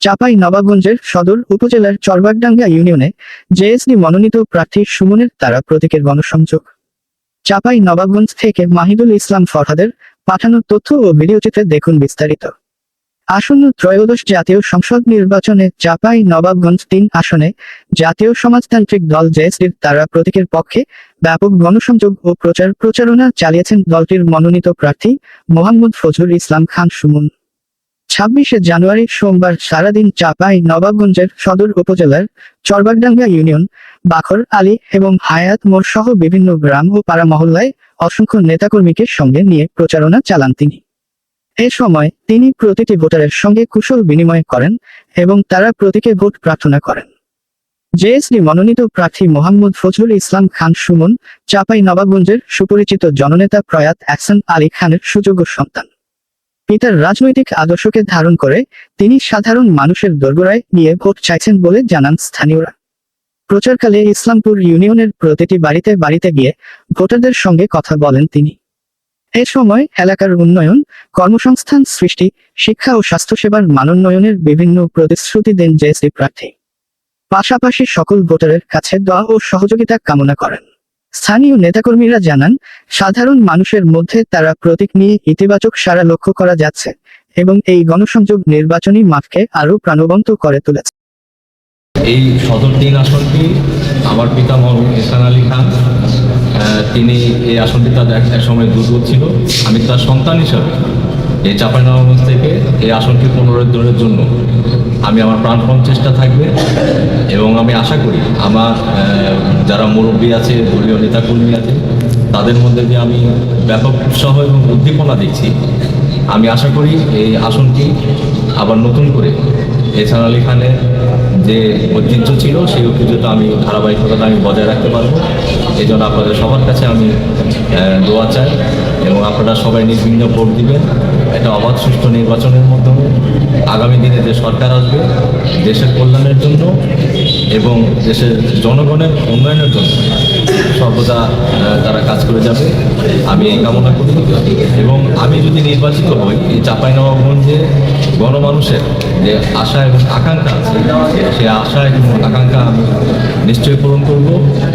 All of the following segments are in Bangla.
চাপাই নবাবগঞ্জের সদর উপজেলার চরবাগডাঙ্গা ইউনিয়নে জেএসডি মনোনীত প্রার্থী সুমনের তারা প্রতীকের গণসংযোগ। চাপাই নবাবগঞ্জ থেকে মাহিদুল ইসলাম ফরহাদের পাঠানো তথ্য ও ভিডিওচিত্রে দেখুন বিস্তারিত। আসন্ন ত্রয়োদশ জাতীয় সংসদ নির্বাচনে চাপাই নবাবগঞ্জ তিন আসনে জাতীয় সমাজতান্ত্রিক দল জেএসডির তারা প্রতীকের পক্ষে ব্যাপক গণসংযোগ ও প্রচার প্রচারণা চালিয়েছেন দলটির মনোনীত প্রার্থী মোহাম্মদ ফজল ইসলাম খান সুমন। ছাব্বিশে জানুয়ারি সোমবার সারাদিন চাপাই নবাবগঞ্জের সদর উপজেলার চরবাগডাঙ্গা ইউনিয়ন, বাখর, আলী এবং হায়াত মোড় সহ বিভিন্ন গ্রাম ও পাড়া মহল্লায় অসংখ্য নেতাকর্মীকে সঙ্গে নিয়ে প্রচারণা চালান তিনি। এ সময় তিনি প্রতিটি ভোটারের সঙ্গে কুশল বিনিময় করেন এবং তারা প্রতীকে ভোট প্রার্থনা করেন। জেএসডি মনোনীত প্রার্থী মোহাম্মদ ফজলুল ইসলাম খান সুমন, চাপাই নবাবগঞ্জের সুপরিচিত জননেতা প্রয়াত অ্যাকসন আলী খানের সুযোগ্য সন্তান। পিতার রাজনৈতিক আদর্শকে ধারণ করে তিনি সাধারণ মানুষের দোরগোড়ায় নিয়ে ভোট চাইছেন বলে জানান স্থানীয়রা। প্রচারকালে ইসলামপুর ইউনিয়নের প্রতিটি বাড়িতে বাড়িতে গিয়ে ভোটারদের সঙ্গে কথা বলেন তিনি। এ সময় এলাকার উন্নয়ন, কর্মসংস্থান সৃষ্টি, শিক্ষা ও স্বাস্থ্যসেবার মানোন্নয়নের বিভিন্ন প্রতিশ্রুতি দেন জেএসডি প্রার্থী। পাশাপাশি সকল ভোটারের কাছে দোয়া ও সহযোগিতা কামনা করেন। স্থানীয় নেতাকর্মীরা জানান, সাধারণ মানুষের মধ্যে তারা প্রতীক নিয়ে ইতিবাচক সারা লক্ষ্য করা যাচ্ছে এবং এই গণসংযোগ নির্বাচনী মাঠকে আরও প্রাণবন্ত করে তুলেছে। এই সদর তিন আসনটি আমার পিতামহ এহসান আলী খান তিনি এই আসনটি তার এক সময় দুর্বল ছিল। আমি তার সন্তান হিসাবে এই চাঁপাইনবাবগঞ্জ থেকে এই আসনটি পুনরুদ্ধারের জন্য আমি আমার প্রাণপণ চেষ্টা থাকবে এবং আমি আশা করি আমার যারা মুরব্বী আছে, দলীয় নেতাকর্মী আছে, তাদের মধ্যে যে আমি ব্যাপক উৎসাহ এবং উদ্দীপনা দেখছি, আমি আশা করি এই আসনটি আবার নতুন করে এছাড়া আলী খানের যে ঐতিহ্য ছিল, সেই ঐতিহ্যটা আমি ধারাবাহিকতা আমি বজায় রাখতে পারব। এই জন্য আপনাদের সবার কাছে আমি দোয়া চাই। এবং আপনারা সবাই নির্বিঘ্ন ভোট দিবেন। এটা অবাধ সুষ্ঠু নির্বাচনের মাধ্যমে আগামী দিনে যে সরকার আসবে, দেশের কল্যাণের জন্য এবং দেশের জনগণের উন্নয়নের জন্য সর্বদা তারা কাজ করে যাবে। আমি এই কামনা করি এবং আমি যদি নির্বাচিত হই, এই চাঁপাইনবাবগঞ্জে গণমানুষের যে আশা এবং আকাঙ্ক্ষা আছে, সেই আশা এবং আকাঙ্ক্ষা আমি নিশ্চয়ই পূরণ করব।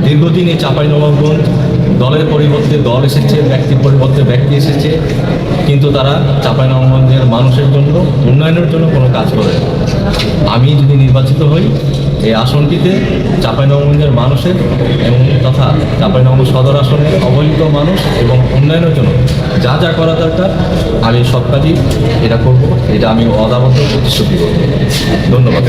দীর্ঘদিন এই চাঁপাইনবাবগঞ্জ দলের পরিবর্তে দল এসেছে, ব্যক্তির পরিবর্তে ব্যক্তি এসেছে, কিন্তু তারা চাঁপাইনবাবগঞ্জের মানুষের জন্য, উন্নয়নের জন্য কোনো কাজ করে আমি যদি নির্বাচিত হই, এই আসনটিতে চাঁপাইনবাবগঞ্জের মানুষের এবং তথা চাঁপাইনবাবগঞ্জ সদর আসনের অবহেলিত মানুষ এবং উন্নয়নের জন্য যা যা করা দরকার, আমি সব কাজই এটা করব। এটা আমি অদাবদ্ধ প্রতিশ্রুতি করব। ধন্যবাদ।